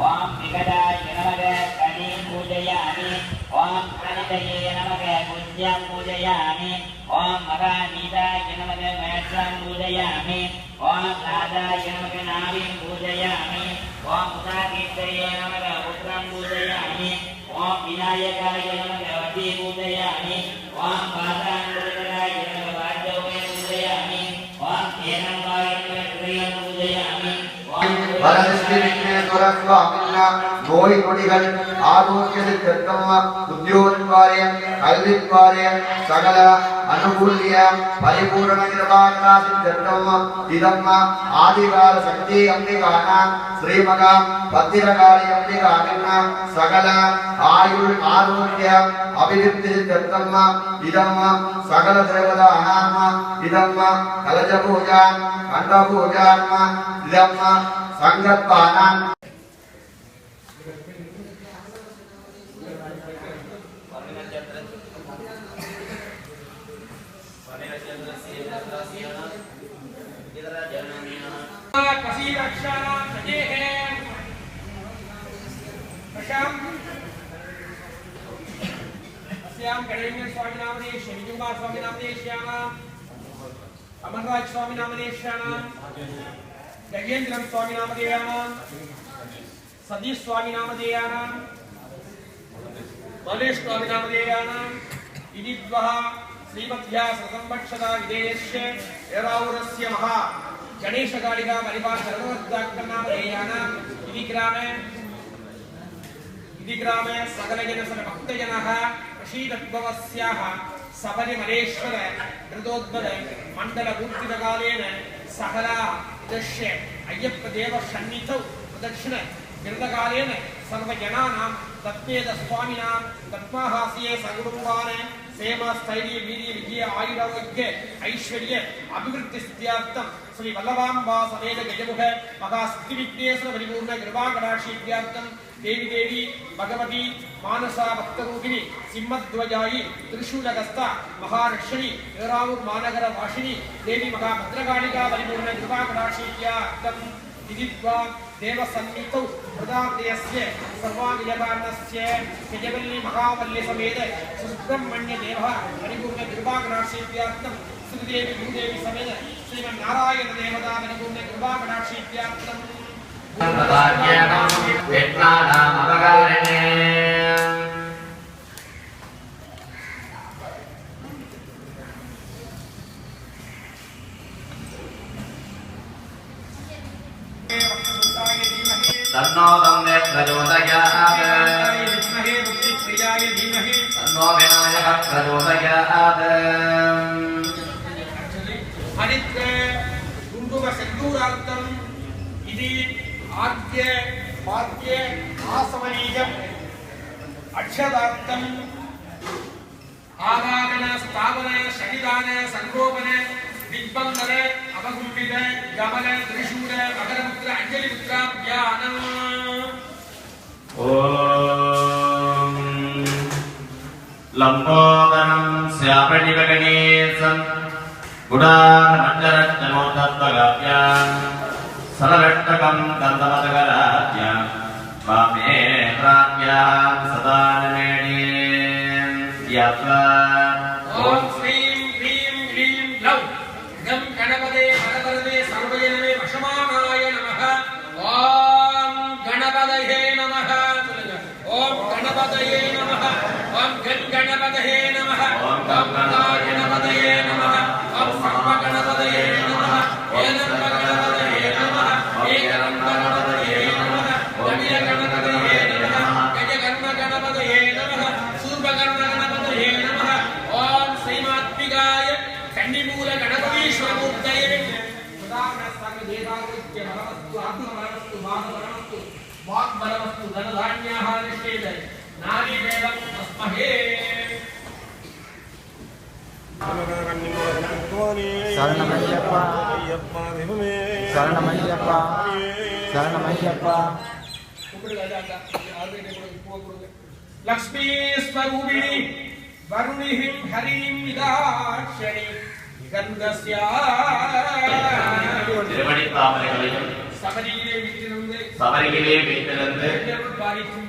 ஓம் விகடாய நமக கணீம் பூஜயாமி ஓம் அனிதயே நமக புஜ்யம் பூஜயாமி ஓம் மகாநீதாய நமக மேற்றம் பூஜயாமி ஓம் நாதாய நமக நாவிம் பூஜயாமி ஓம் உதாகீர்த்தயே நமக புத்திரம் பூஜயாமி ஓம் விநாயகாய நமக வட்டி பூஜயாமி ஓம் பாதாங்குருகராய ورحمة الله நோய் நொடிகள் ஆரோக்கியத்தில் தெற்கம்மா உத்தியோகத்வாரே கல்வித்வாரே சகல அனுகூல்ய பரிபூரண கிருபாகராசின் தெற்கம்மா இதம்மா ஆதிகால சக்தி அம்பிகானா ஸ்ரீமகா பத்திரகாளி அம்பிகான சகல ஆயுள் ஆரோக்கிய அபிவிருத்தி தெற்கம்மா இதம்மா சகல தேவதா அனாம இதம்மா கலஜ பூஜா கண்ட பூஜான்மா இதம்மா சங்கத்வானான் कसी रक्षा सजे है प्रशाम अस्याम गणेश स्वामी नामने शनिकुमार स्वामी नामने श्याम अमरराज स्वामी नामने श्याम गजेंद्रम स्वामी नामधेयानां सतीश स्वामी नामधेयानां मलेश स्वामी नामधेयानां इति द्वः श्रीमद्भ्या ससंवत्सरा विदेशस्य एरावुरस्य महा गणेशकालिका परिवार सर्ववद्दाक्कनामधेयानाम् इति ग्रामे इति ग्रामे सकलजनसन भक्तजनः प्रशीतद्भवस्याः सबरिमलेश्वर कृतोद्भव मण्डलपूर्तितकालेन सकला दृश्य अय्यप्पदेवसन्निधौ प्रदक्षिण गिरदकालेन सर्वजनानां तत्वेदस्वामिनां तत्माहास्ये सकुटुम्बान् क्षेम स्थर्य वीर विजय आयुरोग्य ऐश्वर्य अभिवृद्धि स्थितियार्थम श्री वल्लवांबास अनेक गजमुख महास्थि विघ्नेश्वर परिपूर्ण गर्भागणाशी इत्यार्थम देवी देवी भगवती मानसा भक्त रूपिणी सिंहध्वजाई त्रिशूलगस्थ महारक्षणी एरावूर महानगर वाशिनी देवी महाभद्रकाणिका परिपूर्ण गर्भागणाशी इत्यार्थम दिविद्वा देवसन्नितौ हृदादयस्य सर्वानियदानस्य यजवल्लीमहावल्यसमेत सुब्रह्मण्यदेवः परिपूर्ण कृपाकणाक्षीत्यार्थं श्रीदेवी भूदेवी समेत श्रीमन्नारायणदेवतामनुपूर्ण कृपाकणाक्षीत्यार्थं वेट्नानामवगारिणे அடித்த குண்டுக செந்தூரார்த்தம் இது ஆத்திய பாத்திய ஆசவனீயம் அக்ஷதார்த்தம் ஆவாகன ஸ்தாபன சன்னிதான சங்கோபன ದಿಗ್ಬಂಧನ ಅವಗುಂಬಿದ ಗಮನ ತ್ರಿಶೂಲ ಮಗರಪುತ್ರ ಅಂಜಲಿ ಪುತ್ರ ಜ್ಞಾನ संगोपन दिग्बन्धन अवगुम्बित गमन त्रिशूल मकरपुत्र अञ्जलिपुत्राभ्यानम् ॐ लम्बोदरं श्यामणिवगणेशं गुडारमञ्जरज्जनोदत्तगाभ्यां सरलट्टकं दन्तमतकराज्ञां वामे प्राप्यां सदा नमेणे यात्रा गणपतये नमः। ॐ गणपतये नमः। ॐ गणपतये नमः। ॐ गणपतये नमः। ॐ गणपतये नमः। ॐ गणपतये नमः। गज कर्म गणपतये नमः। सूर्प कर्म गणपतये नमः। ॐ श्रीमात्मिकाय खण्डिमूल गणपतीश्वरमूर्तये सदाग्रस्तांग देवाकृत्य भगवस्तु आत्मवरणस्तु बाणवरणस्तु वाक्बलमस्तु धनधान्याः निषेधय नारीदेवम् अस्महे। சரணமையப்பா சரணமையப்பா சரணமையப்பா லக்ஷ்மீ ஸ்வரூபிணி வருணிஹிம் ஹரிம் இதாட்சணி திருமணித்தாமரைகளையும் சபரியிலே வைத்திருந்து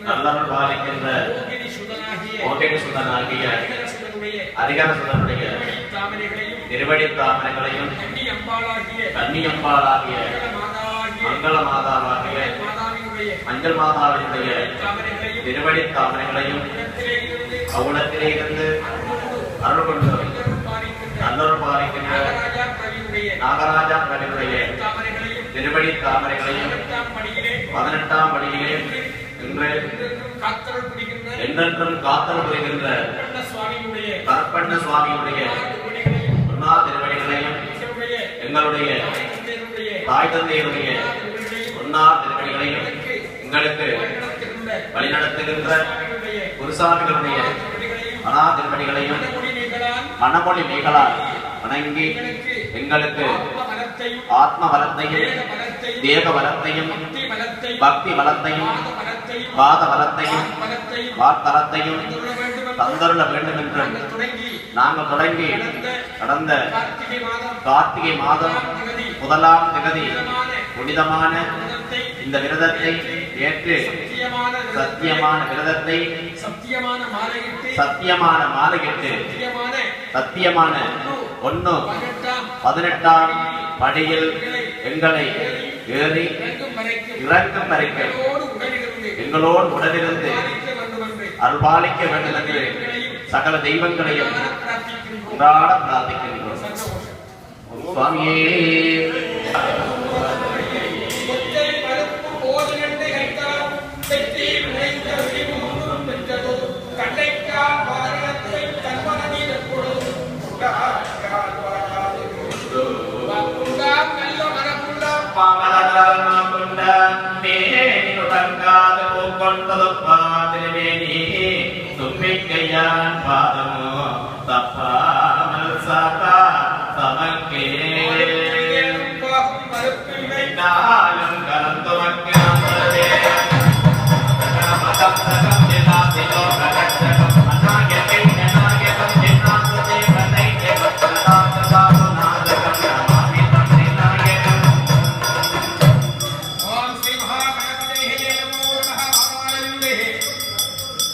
நல்லவர் பாலிக்கின்ற சுதனாகிய அதிகார தாமரைகளையும் திருவடி தாமரைகளையும் கண்ணி அம்பாளாகிய கன்னியம்பாளாகிய மாதாவாகிய மங்கள மாதாவாகிய மஞ்சள் மாதாவினுடைய திருவடி தாமரைகளையும் அவுடத்திலே இருந்து அருள் கொண்டு நல்லருள் பாலிக்கின்ற நாகராஜா தாமரைகளையும் திருவடி தாமரைகளையும் பதினெட்டாம் படியிலே இன்று என்றென்றும் காத்தல் புரிகின்ற கண்ண கற்பண்ண சுவாமியுடைய எங்களுடைய தாய் தந்தையினுடைய ஒன்னார் திருப்பணிகளையும் எங்களுக்கு வழிநடத்துகின்ற குருசாமிகளுடைய மனா திருப்பணிகளையும் மனமொழி மெய்களால் வணங்கி எங்களுக்கு ஆத்ம வளத்தையும் தேக வளத்தையும் பக்தி வளத்தையும் பாத வளத்தையும் வார்த்தலத்தையும் தந்தருள வேண்டும் என்றும் நாங்கள் தொடங்கி கடந்த கார்த்திகை மாதம் முதலாம் திகதி புனிதமான இந்த விரதத்தை ஏற்று சத்தியமான விரதத்தை சத்தியமான சத்தியமான மாலையிட்டு சத்தியமான ஒன்று சத்தியமான பதினெட்டாம் படியில் எங்களை ஏறி இறங்கும் வரைக்கும் இறக்கும் எங்களோடு உடனிருந்து எங்களோடு பாலிக்க அருள்பாலிக்க வேண்டும் என்று சகல தெய்வங்களையும் உண்டாட பிரார்த்திக்கின்றோம். சந்தோஷம் சுவாமியே ஒற்றை பருப்பு போதனென்று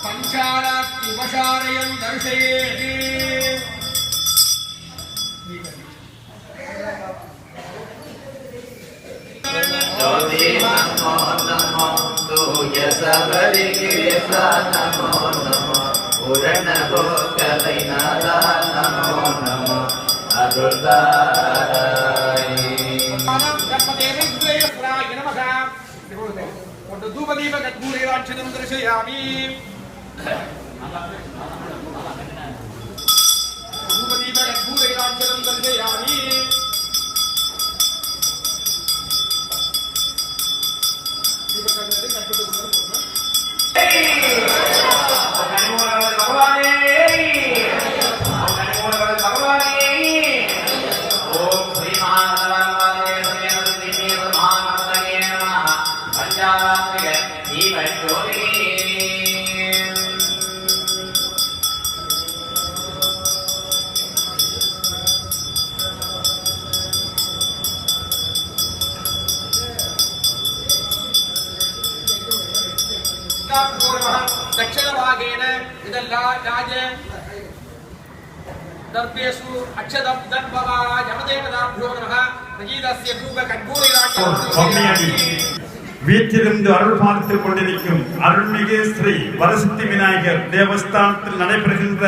पञ्चारात्युपचारयन् दर्शयेति. ಸ್ತೋತಿ ನಮೋ ನಮೋ ಸೂರ್ಯ ಸಬರಿಗಿರಿಸ ನಮೋ ನಮೋ ಪುರಣ ಭೋಗೈನಾದ ನಮೋ ನಮೋ ಅರುಳ ಒಂದು ಧೂಪದೀಪ ಕದ್ಮೂರೇರಾಕ್ಷರಂ ದರ್ಶಯಾಮಿ दर्पेषु अक्षदं दर्पवा यमदेवदाभ्यो नमः। प्रगीतस्य भूप कण्पूरिराट्टि oh, வீற்றிருந்து அருள் பார்த்துக் கொண்டிருக்கும் அருள்மிகு ஸ்ரீ வரசக்தி விநாயகர் தேவஸ்தானத்தில் நடைபெறுகின்ற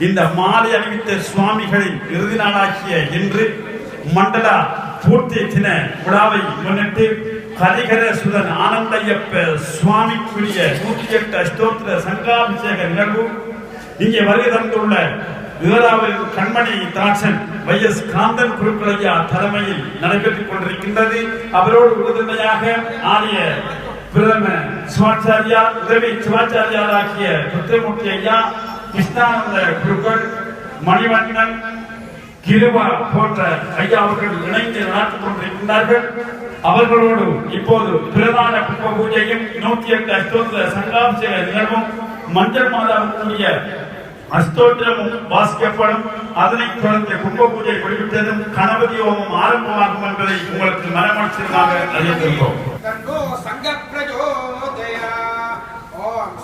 இந்த மாலை அணிவித்த சுவாமிகளின் இறுதி நாளாகிய இன்று மண்டல பூர்த்தி தின விழாவை முன்னிட்டு ஹரிகர சுதன் ஆனந்தையப்ப சுவாமிக்குரிய நூற்றி எட்டு அஷ்டோத்திர சங்காபிஷேக நிகழ்வு இங்கே வருகை தந்துள்ள ஏழாவது கண்மணி தாட்சன் வை எஸ் காந்தன் குருக்குளையா தலைமையில் நடைபெற்றுக் கொண்டிருக்கின்றது. அவரோடு உறுதுணையாக ஆரிய பிரதம சிவாச்சாரியா உதவி சிவாச்சாரியாராகிய புத்திரமூர்த்தி ஐயா கிருஷ்ணானந்த குருக்கள் மணிவண்ணன் கிருபா போன்ற ஐயா அவர்கள் இணைந்து நடத்திக் கொண்டிருக்கின்றார்கள். அவர்களோடு இப்போது பிரதான கும்ப பூஜையும் நூத்தி எட்டு அஷ்டோத்திர சங்காபிஷேக நிகழ்வும் மஞ்சள் மாதாவுக்குரிய அஸ்தோத்திரமும் வாசிக்கப்படும். அதனைத் தொடர்ந்து கும்ப பூஜை குறிப்பிட்டதும் கணபதி ஹோமம் ஆரம்பமாகும் என்பதை உங்களுக்கு மனமட்சமாக அறிவித்திருக்கிறோம்.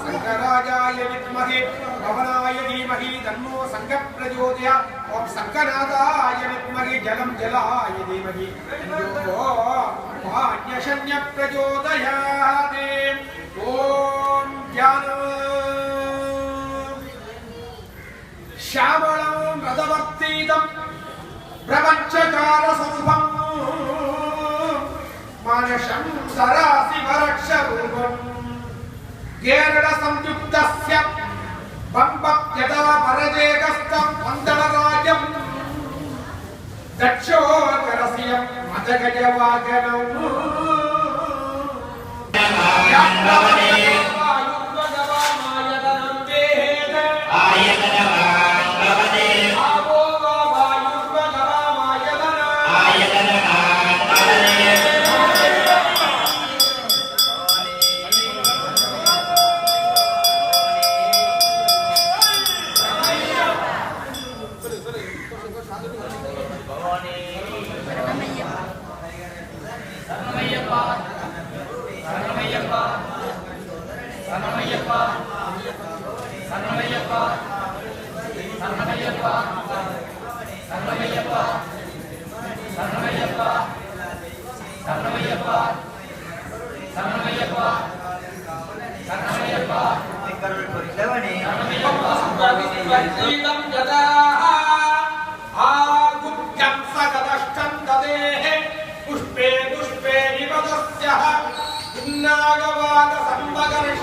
சங்கராஜாய வித்மகே. பவனாய தீமகி. தன்னோ சங்க பிரஜோதய ஓம் சங்கநாதாய வித்மகி. ஜலம் ஜலாய தீமகி. ஓம் பிரஜோதயாதே కేరళ సంయుక్తస్య పంపప్యదా వరదేగస్తం పందరరాజం దక్షోగరస్య మదగజవాగనం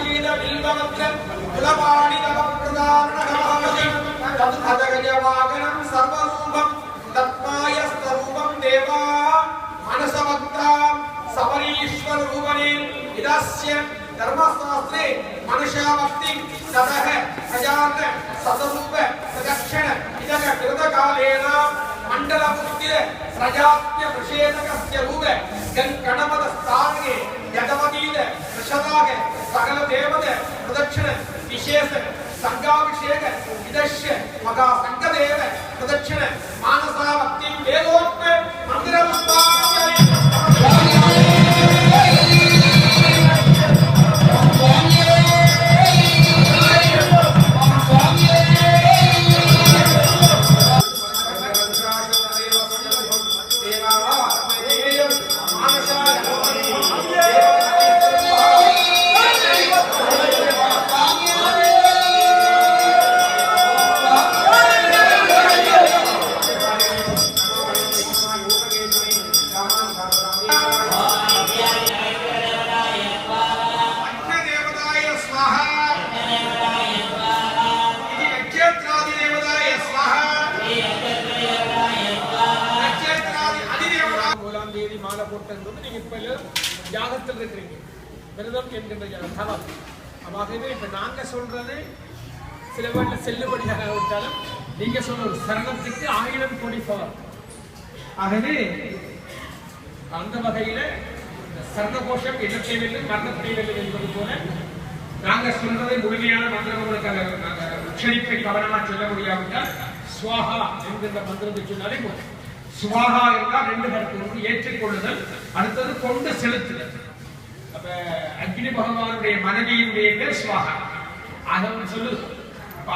शीलबिल्ववक्र कुलपाणितवप्रदारणः తదుపదగజవాగనం సర్వరూపం తత్మాయ స్వరూపం దేవా మనసవక్తాం సమరీశ్వర రూపణే విదాస్య ధర్మశాస్త్రే మనుషాభక్తి సదహ ప్రజాత సదరూప ప్రదక్షిణ ఇదక కృతకాలేన మండల పుత్తిర ప్రజాత్య విషేతకస్య రూప గణపద స్థానగే యదవదీద ఋషభాగ సకల దేవత ప్రదక్షిణ విశేష ಸಂಘಾಭಿಷೇಕ ವಿದಶ್ಯ ಮಗಾ ಸಂಘದೇವ ಪ್ರದಕ್ಷಿಣೆ ಮಾನಸ ಭಕ್ತಿ ವೇದೋಕ್ತ ಮಂದಿರ என்பது நீங்கள் நீங்க இப்ப எல்லாம் யாகத்தில் இருக்கிறீங்க. விரதம் என்கின்ற யா- தவம். ஆகவே இப்ப நாங்க சொல்றது சில பேர்ல செல்லுபடியாக விட்டாலும் நீங்க சொல்ற ஒரு சரணத்துக்கு ஆயிரம் கோடி பவர். ஆகவே அந்த வகையில சரண கோஷம் எண்ணத்தை வெல்லும் மரணத்தை வெல்லும் என்பது போல நாங்க சொல்றதை முழுமையான மந்திரம் உங்களுக்கு அந்த உச்சரிப்பை கவனமாக சொல்ல முடியாவிட்டால் சுவாகா என்கின்ற மந்திரத்தை சொன்னாலே போதும். சுவாகா என்றால் ரெண்டு கருத்து ஒன்று ஏற்றுக்கொள்ளுதல் அடுத்தது கொண்டு செலுத்துதல். அப்ப அக்னி பகவானுடைய மனைவியினுடைய பேர் சுவாகா. ஆகவன் சொல்லுது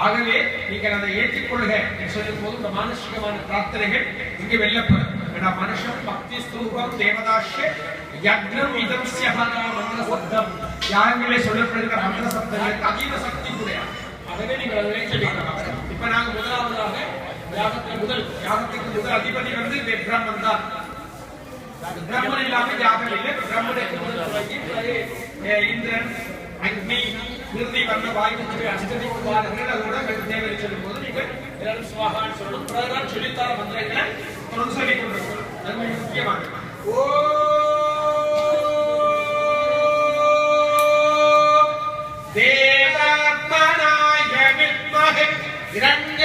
ஆகவே நீங்கள் அதை ஏற்றுக்கொள்ளுக என்று சொல்லும் போது இந்த மானுஷிகமான பிரார்த்தனைகள் இங்கே வெல்லப்படும். ஏன்னா மனுஷன் பக்தி ஸ்தூபம் தேவதாஷ்ய யக்னம் இதம் சியகனா மந்திர சப்தம். யாகங்களே சொல்லப்படுகிற மந்திர சப்தங்களுக்கு அதீத சக்தி கூட ஆகவே நீங்கள் அதை சொல்லிக்கலாம் இப்ப நாங்க முதலாவது யாகத்தில் முதல் யாகத்துக்கு முதல் அதிபதி வந்து பிரம்மன் தான். பிரம்மன் இல்லாம யாகம் இல்லை. பிரம்மனுக்கு முதல் தொடங்கி இந்திரன் அக்னி இறுதி வந்த வாய்ப்பு அஷ்டதி குமாரர்கள் அதோட தேவையை சொல்லும் போது நீங்கள் எல்லாரும் சுவாகான்னு சொல்லணும். பிறகுதான் சொல்லித்தார மந்திரங்களை தொடர்ந்து சொல்லிக் கொண்டிருக்கணும் அது மிக முக்கியமானது ஓ தேவாத்மனாய வித்மஹே இரண்ய